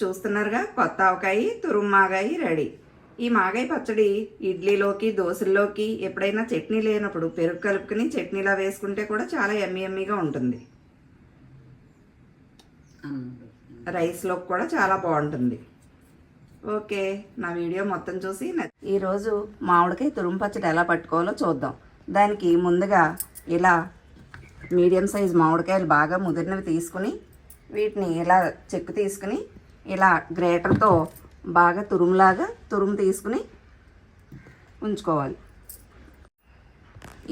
చూస్తున్నారుగా? కొత్త ఆవకాయ తురుము మాగాయి రెడీ. ఈ మాగాయి పచ్చడి ఇడ్లీలోకి దోశల్లోకి ఎప్పుడైనా చట్నీ లేనప్పుడు పెరుగు కలుపుకుని చట్నీలా వేసుకుంటే కూడా చాలా ఎమ్మి ఎమ్మిగా ఉంటుంది. రైస్లోకి కూడా చాలా బాగుంటుంది. ఓకే నా వీడియో మొత్తం చూసి ఈరోజు మామిడికాయ తురుము పచ్చడి ఎలా పట్టుకోవాలో చూద్దాం. దానికి ముందుగా ఇలా మీడియం సైజ్ మామిడికాయలు బాగా ముదిరినవి తీసుకుని వీటిని ఇలా చెక్కు తీసుకుని ఇలా గ్రేటర్తో బాగా తురుములాగా తురుము తీసుకుని ఉంచుకోవాలి.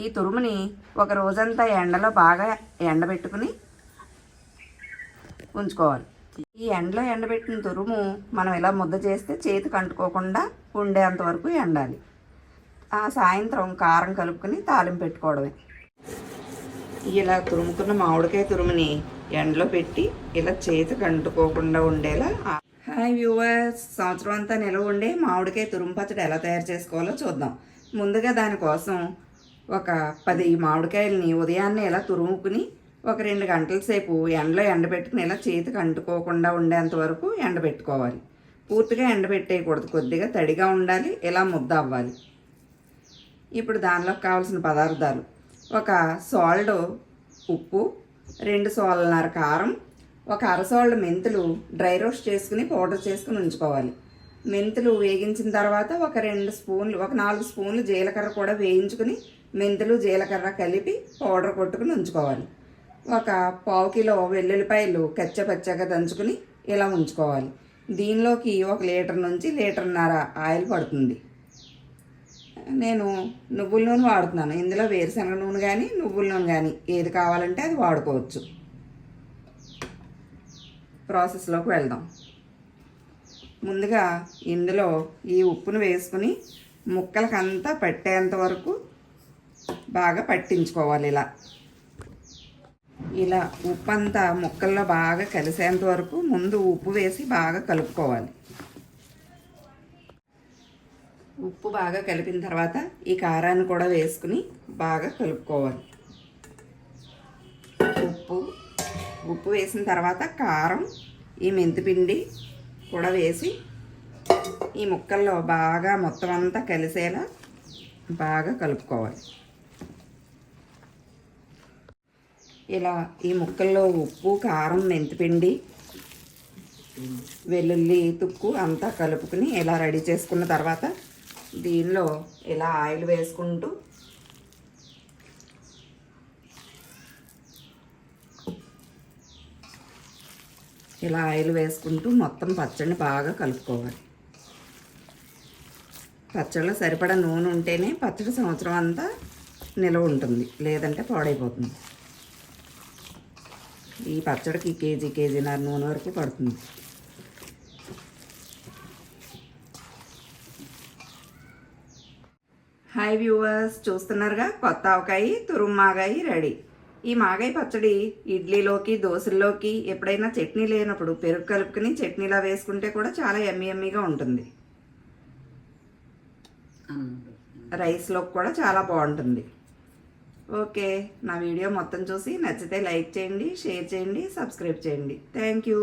ఈ తురుముని ఒక రోజంతా ఎండలో బాగా ఎండబెట్టుకుని ఉంచుకోవాలి. ఈ ఎండలో ఎండబెట్టిన తురుము మనం ఇలా ముద్ద చేస్తే చేతికి అంటుకోకుండా ఉండేంత వరకు ఎండాలి. ఆ సాయంత్రం కారం కలుపుకొని తాలింపు పెట్టుకోవడమే. ఇలా తురుముకున్న మామిడికాయ తురుముని ఎండలో పెట్టి ఇలా చేతికి అంటుకోకుండా ఉండేలా హాయ్ వ్యూవర్స్ సంవత్సరం అంతా నిలవ ఉండే మామిడికాయ తురుము పచ్చడి ఎలా తయారు చేసుకోవాలో చూద్దాం. ముందుగా దానికోసం ఒక పది మామిడికాయలని ఉదయాన్నే ఇలా తురుముకుని ఒక రెండు గంటల సేపు ఎండలో ఎండబెట్టుకుని ఇలా చేతికి అంటుకోకుండా ఉండేంత వరకు ఎండబెట్టుకోవాలి. పూర్తిగా ఎండబెట్టేయకూడదు కొద్దిగా తడిగా ఉండాలి ఇలా ముద్ద అవ్వాలి. ఇప్పుడు దానిలోకి కావాల్సిన పదార్థాలు. ఒక సాల్ట్ ఉప్పు రెండు సోళ్ళన్నర కారం ఒక అరసోళ్ళ మెంతులు డ్రై రోస్ట్ చేసుకుని పౌడర్ చేసుకుని ఉంచుకోవాలి. మెంతులు వేగించిన తర్వాత ఒక రెండు స్పూన్లు ఒక నాలుగు స్పూన్లు జీలకర్ర కూడా వేయించుకుని మెంతులు జీలకర్ర కలిపి పౌడర్ కొట్టుకుని ఉంచుకోవాలి. ఒక పావు కిలో వెల్లుల్లిపాయలు కచ్చపచ్చగా దంచుకుని ఇలా ఉంచుకోవాలి. దీనిలోకి ఒక లీటర్ నుంచి లీటర్న్నర ఆయిల్ పడుతుంది. నేను నువ్వుల నూనె వాడుతున్నాను. ఇందులో వేరుశనగ నూనె కానీ నువ్వుల నూనె కానీ ఏది కావాలంటే అది వాడుకోవచ్చు. ప్రాసెస్లోకి వెళ్దాం. ముందుగా ఇందులో ఈ ఉప్పును వేసుకుని ముక్కలకంతా పట్టేంత వరకు బాగా పట్టించుకోవాలి ఇలా. ఇలా ఉప్పు అంతా ముక్కల్లో బాగా కలిసేంత వరకు ముందు ఉప్పు వేసి బాగా కలుపుకోవాలి. ఉప్పు బాగా కలిపిన తర్వాత ఈ కారాన్ని కూడా వేసుకుని బాగా కలుపుకోవాలి. ఉప్పు ఉప్పు వేసిన తర్వాత కారం ఈ మెంతిపిండి కూడా వేసి ఈ ముక్కల్లో బాగా మొత్తం అంతా కలిసేలా బాగా కలుపుకోవాలి. ఇలా ఈ ముక్కల్లో ఉప్పు కారం మెంతిపిండి వెల్లుల్లి తుక్కు అంతా కలుపుకుని ఇలా రెడీ చేసుకున్న తర్వాత దీనిలో ఇలా ఆయిల్ వేసుకుంటూ ఇలా ఆయిల్ వేసుకుంటూ మొత్తం పచ్చడిని బాగా కలుపుకోవాలి. పచ్చడిలో సరిపడా నూనె ఉంటేనే పచ్చడి సంవత్సరం అంతా నిలవ ఉంటుంది లేదంటే పాడైపోతుంది. ఈ పచ్చడికి కేజీ కేజీన్నర నూనె వరకు పడుతుంది. హాయ్ వ్యూవర్స్ చూస్తున్నారుగా? కొత్త ఆవకాయ తురుము మాగాయి రెడీ. ఈ మాగాయి పచ్చడి ఇడ్లీలోకి దోశల్లోకి ఎప్పుడైనా చట్నీ లేనప్పుడు పెరుగు కలుపుకుని చట్నీలా వేసుకుంటే కూడా చాలా ఎమ్మి ఎమ్మిగా ఉంటుంది. రైస్లోకి కూడా చాలా బాగుంటుంది. ఓకే నా వీడియో మొత్తం చూసి నచ్చితే లైక్ చేయండి షేర్ చేయండి సబ్స్క్రైబ్ చేయండి. Thank you.